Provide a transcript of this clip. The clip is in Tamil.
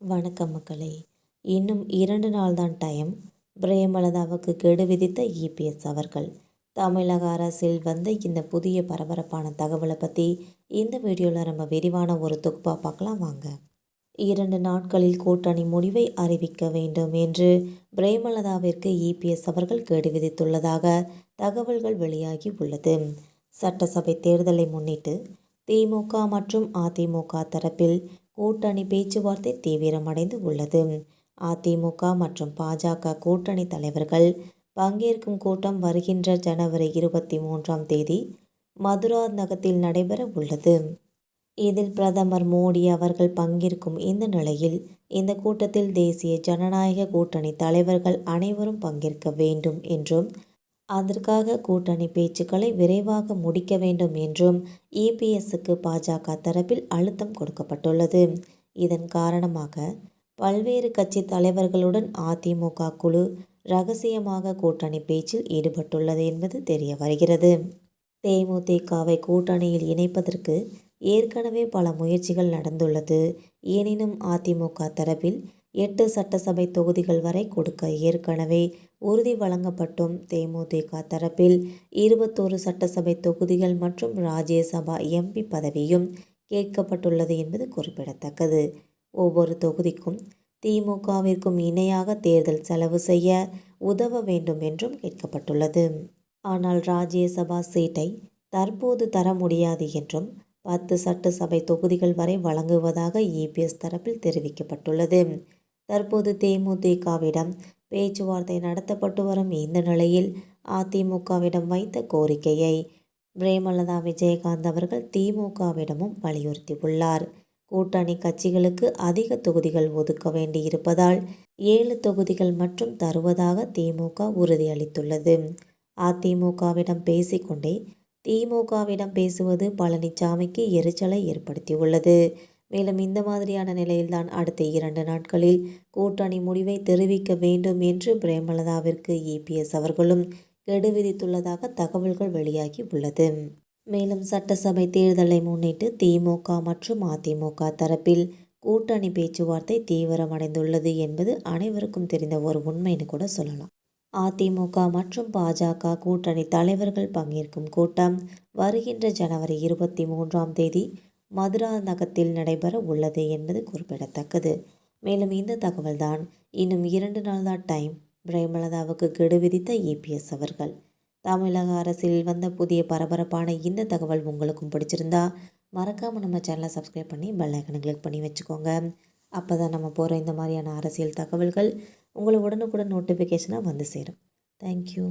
வணக்கம் மக்களே. இன்னும் இரண்டு நாள் தான் டைம் பிரேமலதாவுக்கு கெடு விதித்த இபிஎஸ் அவர்கள். தமிழக அரசில் வந்த இந்த புதிய பரபரப்பான தகவலை பற்றி இந்த வீடியோவில் நம்ம விரிவான ஒரு தொகுப்பாக பார்க்கலாம் வாங்க. இரண்டு நாட்களில் கூட்டணி முடிவை அறிவிக்க வேண்டும் என்று பிரேமலதாவிற்கு இபிஎஸ் அவர்கள் கெடு விதித்துள்ளதாக தகவல்கள் வெளியாகி உள்ளது. சட்டசபை தேர்தலை முன்னிட்டு திமுக மற்றும் அதிமுக தரப்பில் கூட்டணி பேச்சுவார்த்தை தீவிரமடைந்து உள்ளது. அதிமுக மற்றும் பாஜக கூட்டணி தலைவர்கள் பங்கேற்கும் கூட்டம் வருகின்ற ஜனவரி இருபத்தி மூன்றாம் தேதி மதுரா நகரத்தில் நடைபெற உள்ளது. இதில் பிரதமர் மோடி அவர்கள் பங்கேற்கும் இந்த நிலையில் இந்த கூட்டத்தில் தேசிய ஜனநாயக கூட்டணி தலைவர்கள் அனைவரும் பங்கேற்க வேண்டும் என்றும் அதற்காக கூட்டணி பேச்சுக்களை விரைவாக முடிக்க வேண்டும் என்றும் இபிஎஸ்க்கு பாஜக தரப்பில் அழுத்தம் கொடுக்கப்பட்டுள்ளது. இதன் காரணமாக பல்வேறு கட்சி தலைவர்களுடன் அதிமுக குழு ரகசியமாக கூட்டணி பேச்சில் ஈடுபட்டுள்ளது என்பது தெரிய வருகிறது. தேமுதிகவை கூட்டணியில் இணைப்பதற்கு ஏற்கனவே பல முயற்சிகள் நடந்துள்ளது. எனினும் அதிமுக தரப்பில் எட்டு சட்டசபை தொகுதிகள் வரை கொடுக்க ஏற்கனவே உறுதி வழங்கப்பட்டும் தேமுதிக தரப்பில் இருபத்தோரு சட்டசபை தொகுதிகள் மற்றும் ராஜ்யசபா எம்பி பதவியும் கேட்கப்பட்டுள்ளது என்பது குறிப்பிடத்தக்கது. ஒவ்வொரு தொகுதிக்கும் திமுகவிற்கும் இணையாக தேர்தல் செலவு செய்ய உதவ வேண்டும் என்றும் கேட்கப்பட்டுள்ளது. ஆனால் ராஜ்யசபா சீட்டை தற்போது தர முடியாது என்றும் பத்து சட்டசபை தொகுதிகள் வரை வழங்குவதாக இபிஎஸ் தரப்பில் தெரிவிக்கப்பட்டுள்ளது. தற்போது தேமுதிகவிடம் பேச்சுவார்த்தை நடத்தப்பட்டு வரும் இந்த நிலையில் அதிமுகவிடம் வைத்த கோரிக்கையை பிரேமலதா விஜயகாந்த் அவர்கள் திமுகவிடமும் வலியுறுத்தியுள்ளார். கூட்டணி கட்சிகளுக்கு அதிக தொகுதிகள் ஒதுக்க வேண்டியிருப்பதால் ஏழு தொகுதிகள் மட்டும் தருவதாக திமுக உறுதியளித்துள்ளது. அதிமுகவிடம் பேசிக்கொண்டே திமுகவிடம் பேசுவது பழனிசாமிக்கு எரிச்சலை ஏற்படுத்தியுள்ளது. மேலும் இந்த மாதிரியான நிலையில்தான் அடுத்த இரண்டு நாட்களில் கூட்டணி முடிவை தெரிவிக்க வேண்டும் என்று பிரேமலதாவிற்கு இபிஎஸ் அவர்களும் கெடு விதித்துள்ளதாக தகவல்கள் வெளியாகி உள்ளது. மேலும் சட்டசபை தேர்தலை முன்னிட்டு திமுக மற்றும் அதிமுக தரப்பில் கூட்டணி பேச்சுவார்த்தை தீவிரமடைந்துள்ளது என்பது அனைவருக்கும் தெரிந்த ஒரு உண்மைன்னு கூட சொல்லலாம். அதிமுக மற்றும் பாஜக கூட்டணி தலைவர்கள் பங்கேற்கும் கூட்டம் வருகின்ற ஜனவரி இருபத்தி மூன்றாம் தேதி மதுராந்தகத்தில் நடைபெற உள்ளது என்பது குறிப்பிடத்தக்கது. மேலும் இந்த தகவல்தான் இன்னும் இரண்டு நாள் தான் டைம் பிரேமலதாவுக்கு கெடு விதித்த இபிஎஸ் அவர்கள். தமிழக அரசில் வந்த புதிய பரபரப்பான இந்த தகவல் உங்களுக்கும் பிடிச்சிருந்தா மறக்காமல் நம்ம சேனலை சப்ஸ்கிரைப் பண்ணி பெல் ஐக்கனை கிளிக் பண்ணி வச்சுக்கோங்க. அப்போ தான் நம்ம போகிற இந்த மாதிரியான அரசியல் தகவல்கள் உங்களை உடனுக்குடன் நோட்டிஃபிகேஷனாக வந்து சேரும். தேங்க்யூ